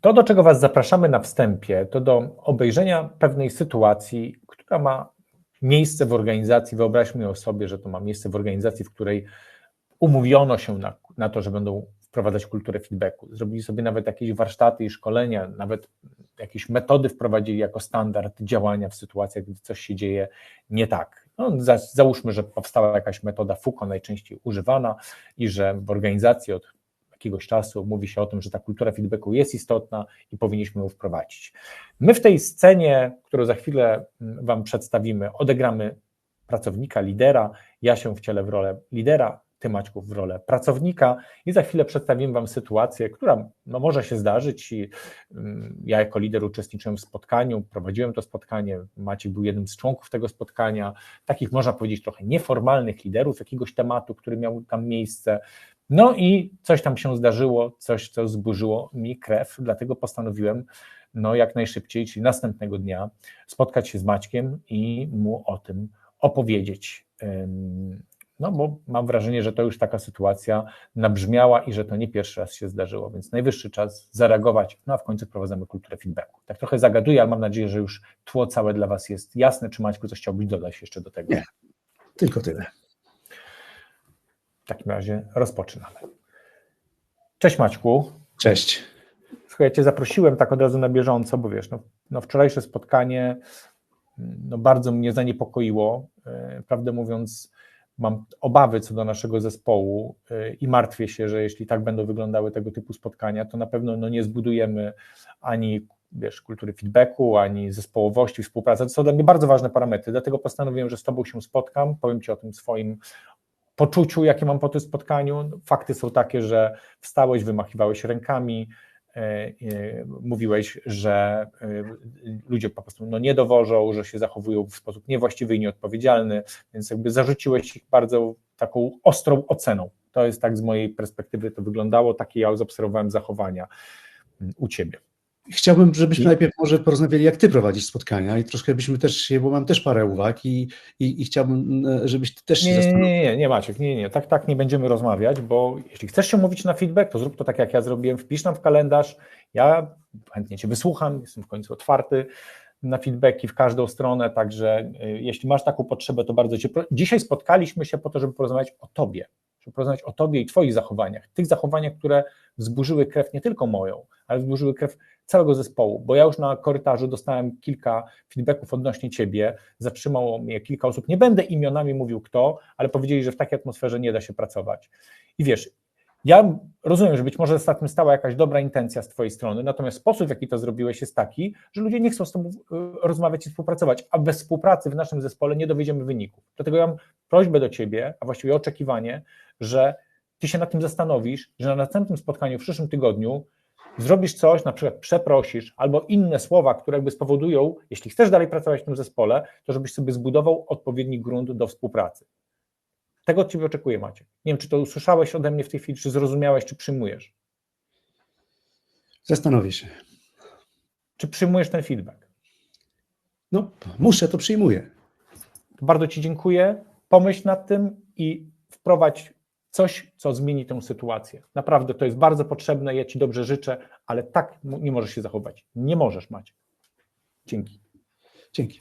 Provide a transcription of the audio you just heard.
To, do czego Was zapraszamy na wstępie, to do obejrzenia pewnej sytuacji, która ma miejsce w organizacji. Wyobraźmy sobie, że to ma miejsce w organizacji, w której umówiono się na, na to, że będą wprowadzać kulturę feedbacku. Zrobili sobie nawet jakieś warsztaty i szkolenia, nawet jakieś metody wprowadzili jako standard działania w sytuacjach, gdy coś się dzieje nie tak. No, za, załóżmy, że powstała jakaś metoda FUKO, najczęściej używana, i że w organizacji od jakiegoś czasu mówi się o tym, że ta kultura feedbacku jest istotna i powinniśmy ją wprowadzić. My w tej scenie, którą za chwilę mm, Wam przedstawimy, odegramy pracownika, lidera, ja się wcielę w rolę lidera, ty Maćku w rolę pracownika i za chwilę przedstawimy Wam sytuację, która no, może się zdarzyć i um, ja jako lider uczestniczyłem w spotkaniu, prowadziłem to spotkanie, Maciek był jednym z członków tego spotkania, takich można powiedzieć trochę nieformalnych liderów jakiegoś tematu, który miał tam miejsce, no i coś tam się zdarzyło, coś, co zburzyło mi krew, dlatego postanowiłem no jak najszybciej, czyli następnego dnia, spotkać się z Maćkiem i mu o tym opowiedzieć. No bo mam wrażenie, że to już taka sytuacja nabrzmiała i że to nie pierwszy raz się zdarzyło, więc najwyższy czas zareagować, no a w końcu wprowadzamy kulturę feedbacku. Tak trochę zagaduję, ale mam nadzieję, że już tło całe dla Was jest jasne. Czy Maćku coś chciałbyś dodać jeszcze do tego? Nie, tylko tyle. W takim razie rozpoczynamy. Cześć Maćku. Cześć. Słuchaj, ja Cię zaprosiłem tak od razu na bieżąco, bo wiesz, no, no wczorajsze spotkanie no, bardzo mnie zaniepokoiło. E, prawdę mówiąc, mam obawy co do naszego zespołu y, i martwię się, że jeśli tak będą wyglądały tego typu spotkania, to na pewno no, nie zbudujemy ani wiesz, kultury feedbacku, ani zespołowości, współpracy. To są dla mnie bardzo ważne parametry, dlatego postanowiłem, że z Tobą się spotkam, powiem Ci o tym swoim poczuciu, jakie mam po tym spotkaniu. Fakty są takie, że wstałeś, wymachiwałeś rękami, mówiłeś, że e, ludzie po prostu no, nie dowożą, że się zachowują w sposób niewłaściwy i nieodpowiedzialny, więc jakby zarzuciłeś ich bardzo taką ostrą oceną. To jest tak z mojej perspektywy to wyglądało, takie ja zaobserwowałem zachowania mm, u ciebie. Chciałbym, żebyśmy najpierw może porozmawiali, jak ty prowadzisz spotkania i troszkę byśmy też, bo mam też parę uwag i, i, i chciałbym, e, żebyś ty też się nie, zastanowił. Nie, nie, nie, Maciek, nie, nie, tak, tak nie będziemy rozmawiać, bo jeśli chcesz się mówić na feedback, to zrób to tak, jak ja zrobiłem, wpisz nam w kalendarz, ja chętnie cię wysłucham, jestem w końcu otwarty na feedbacki w każdą stronę, także e, jeśli masz taką potrzebę, to bardzo cię Dzisiaj spotkaliśmy się po to, żeby porozmawiać o tobie, żeby porozmawiać o tobie i twoich zachowaniach, tych zachowaniach, które wzburzyły krew nie tylko moją, ale wzburzyły krew całego zespołu, bo ja już na korytarzu dostałem kilka feedbacków odnośnie ciebie, zatrzymało mnie kilka osób, nie będę imionami mówił kto, ale powiedzieli, że w takiej atmosferze nie da się pracować. I wiesz, ja rozumiem, że być może za tym stała jakaś dobra intencja z Twojej strony, natomiast sposób, w jaki to zrobiłeś, jest taki, że ludzie nie chcą z Tobą y, rozmawiać i współpracować, a bez współpracy w naszym zespole nie dowiedziemy wyników. Dlatego ja mam prośbę do Ciebie, a właściwie oczekiwanie, że Ty się nad tym zastanowisz, że na następnym spotkaniu w przyszłym tygodniu zrobisz coś, na przykład przeprosisz, albo inne słowa, które jakby spowodują, jeśli chcesz dalej pracować w tym zespole, to żebyś sobie zbudował odpowiedni grunt do współpracy. Tego od Ciebie oczekuję, Macie. Nie wiem, czy to usłyszałeś ode mnie w tej chwili, czy zrozumiałeś, czy przyjmujesz. Zastanowię się. Czy przyjmujesz ten feedback? No, muszę, to przyjmuję. Bardzo Ci dziękuję. Pomyśl nad tym i wprowadź coś, co zmieni tę sytuację. Naprawdę to jest bardzo potrzebne, ja Ci dobrze życzę, ale tak nie możesz się zachować. Nie możesz, Macie. Dzięki. Dzięki.